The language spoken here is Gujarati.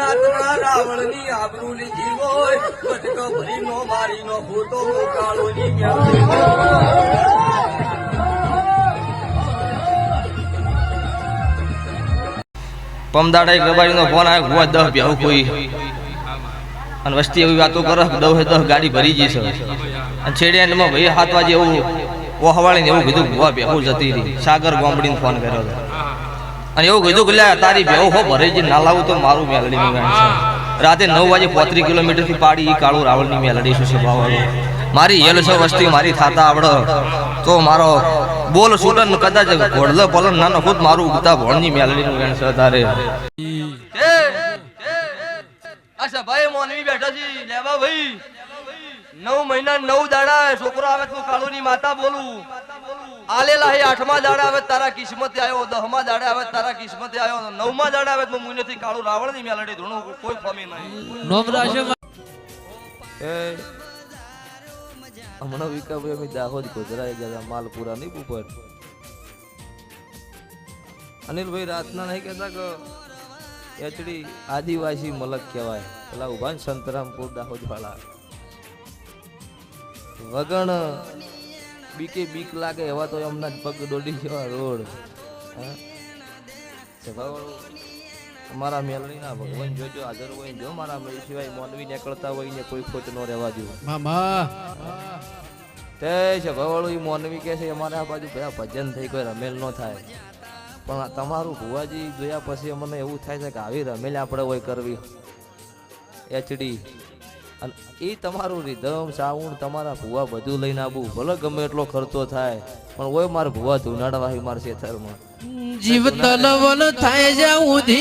રાવણની આબરૂ લીધી પમદાડા રબારીનો ફોન આવ્યો હુવા દહ બેહુ કોઈ. અને વસ્તી એવી વાતો કરે કે દસ દહ ગાડી ભરી ગઈ છે અને છેડે એમાં ભાઈ હાથ વાજે એવું ઓહવાળીને હવાળીને એવું કીધું ગુવા બેહુ જતી રહી. સાગર ગોમડીને ફોન કર્યો હતો. અને એવું કીધું કે તારી બેહુ હો, ભરેજી, ના લાવું તો મારું મેલડીનું ગાણ છે. રાતે નવ વાગે પોત્રીસ કિલોમીટરથી પાડી એ કાળું રાવળની મેલડી છે ભાવ મારી હેલ છે વસ્તી, મારી થાતા આવડે. તો મારો બોલ સુટન કદાચ ઘોડલો પલન નાનો ખુદ મારું ઉગતા ભણની મેલડીનું ગાણ છે તારે. અચ્છા, ભાઈ મોનવી બેઠા છી. લેવા ભાઈ. નવ મહિના નવ દાડા, છોકરો આવે તું કાળુની માતા બોલું. આલેલા હે આઠમા દાડે આવે તારા કિસ્મતે આવ્યો દહમા દાડે આવે તારા કિસ્મતે આવ્યો નવમા દાડે આવે તો મુનેથી કાળું રાવણની મેલડી ધૂણું કોઈ ફમી નહીં. નોમ રાશે એ હમણાં વિકાભાઈ અમે દાહોદ ગોધરા ગયા માલપુરા નહીં ઉપર. અનિલભાઈ રાતના નહીં કહેતા કે એચડી આદિવાસી મલક કહેવાય પેલા ઊભા ને સંતરામપુર દાહોદ વાળા વગણ બીકે બીક લાગે એવા તો એમના જ પગ દોડી જવા રોડ. મારા મેલણીના ભગવાન જોજો હાજર હોય જો મારા મેલ સિવાય મોનવી નીકળતા હોય ને કોઈ ખોટ નો રહેવા દો. મામા. તે સભાવાળું એ મોનવી કહે છે અમારે આ બાજુ ભયા ભજન થઈ કોઈ રમેલ નો થાય. પણ તમારું ભુવાજી જોયા પછી અમને એવું થાય છે કે આવી રમેલ આપણે હોય કરવી. એચડી અને એ તમારું રીધમ સાઉન્ડ તમારા ભુવા બધું લઈને આવવું ભલે ગમે એટલો ખર્ચો થાય, પણ ઓય મારા ભુવા ધુનાડવા મારા ખેતરમાં જીવ તલવલ થાય જ્યાં ઉધી